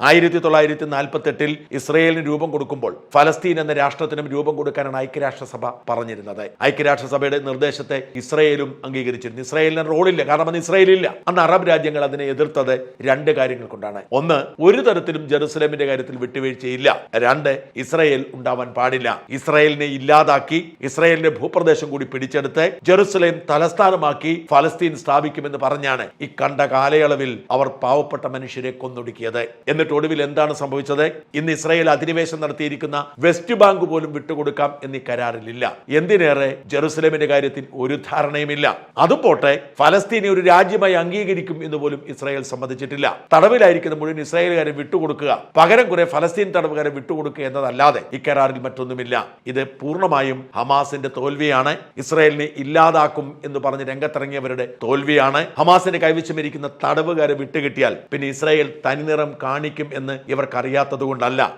ആയിരത്തി തൊള്ളായിരത്തി നാൽപ്പത്തി എട്ടിൽ ഇസ്രയേലിന് രൂപം കൊടുക്കുമ്പോൾ ഫലസ്തീൻ എന്ന രാഷ്ട്രത്തിനും രൂപം കൊടുക്കാനാണ് ഐക്യരാഷ്ട്രസഭ പറഞ്ഞിരുന്നത്. ഐക്യരാഷ്ട്രസഭയുടെ നിർദ്ദേശത്തെ ഇസ്രയേലും അംഗീകരിച്ചിരുന്നു. ഇസ്രയേലിന് റോളില്ല. കാരണം അന്ന് ഇസ്രയേലില്ല. അന്ന് അറബ് രാജ്യങ്ങൾ അതിനെ എതിർത്തത് രണ്ട് കാര്യങ്ങൾ കൊണ്ടാണ്. ഒന്ന് ഒരു തരത്തിലും ജെറുസലേമിന്റെ കാര്യത്തിൽ വിട്ടുവീഴ്ചയില്ല. രണ്ട് ഇസ്രയേൽ ഉണ്ടാവാൻ പാടില്ല. ഇസ്രയേലിനെ ഇല്ലാതാക്കി ഇസ്രയേലിന്റെ ഭൂപ്രദേശം കൂടി പിടിച്ചെടുത്ത് ജെറുസലേം തലസ്ഥാനമാക്കി ഫലസ്തീൻ സ്ഥാപിക്കുമെന്ന് പറഞ്ഞാണ് ഈ കണ്ട കാലയളവിൽ അവർ പാവപ്പെട്ട മനുഷ്യരെ കൊന്നൊടുക്കിയത്. എന്നിട്ട് ഒടുവിൽ എന്താണ് സംഭവിച്ചത്? ഇന്ന് ഇസ്രായേൽ അധിനിവേശം നടത്തിയിരിക്കുന്ന വെസ്റ്റ് ബാങ്ക് പോലും വിട്ടുകൊടുക്കാം എന്നീ കരാറിലില്ല. എന്തിനേറെ? ജെറുസലേമിന്റെ കാര്യത്തിൽ ഒരു ധാരണയുമില്ല. അതും പോട്ടെ ഫലസ്തീനെ ഒരു രാജ്യമായി അംഗീകരിക്കും എന്ന് പോലും ഇസ്രായേൽ സമ്മതിച്ചിട്ടില്ല. തടവിലായിരിക്കുന്ന മുഴുവൻ ഇസ്രായേലുകാരെ വിട്ടുകൊടുക്കുക പകരം കുറെ ഫലസ്തീൻ തടവുകാരെ വിട്ടുകൊടുക്കുക എന്നതല്ലാതെ ഇക്കരാറിൽ മറ്റൊന്നുമില്ല. ഇത് പൂർണമായും ഹമാസിന്റെ തോൽവിയാണ്. ഇസ്രായേലിനെ ഇല്ലാതാക്കും എന്ന് പറഞ്ഞ് രംഗത്തിറങ്ങിയവരുടെ തോൽവിയാണ്. ഹമാസിന്റെ കൈവശമിരിക്കുന്ന തടവുകാരെ വിട്ടുകിട്ടിയാൽ പിന്നെ ഇസ്രായേൽ തനിനിറം കാണിക്കും എന്ന് ഇവർക്കറിയാത്തത് കൊണ്ടല്ല